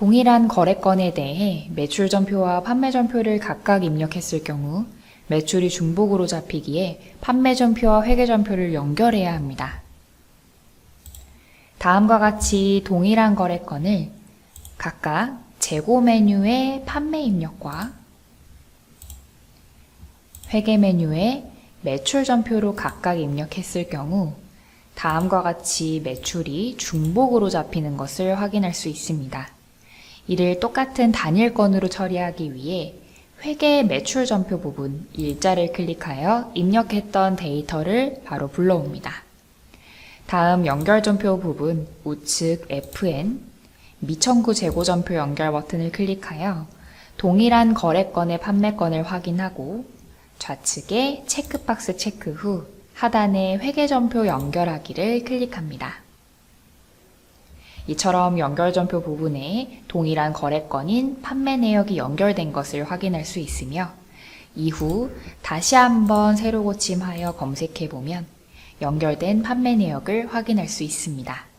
동일한 거래건에 대해 매출 전표와 판매 전표를 각각 입력했을 경우 매출이 중복으로 잡히기에 판매 전표와 회계 전표를 연결해야 합니다. 다음과 같이 동일한 거래건을 각각 재고 메뉴의 판매 입력과 회계 메뉴의 매출 전표로 각각 입력했을 경우 다음과 같이 매출이 중복으로 잡히는 것을 확인할 수 있습니다. 이를 똑같은 단일 건으로 처리하기 위해 회계 매출 전표 부분 일자를 클릭하여 입력했던 데이터를 바로 불러옵니다. 다음 연결 전표 부분 우측 FN 미청구 재고 전표 연결 버튼을 클릭하여 동일한 거래건의 판매건을 확인하고 좌측에 체크박스 체크 후 하단에 회계 전표 연결하기를 클릭합니다. 이처럼 연결 전표 부분에 동일한 거래건인 판매 내역이 연결된 것을 확인할 수 있으며 이후 다시 한번 새로 고침하여 검색해 보면 연결된 판매 내역을 확인할 수 있습니다.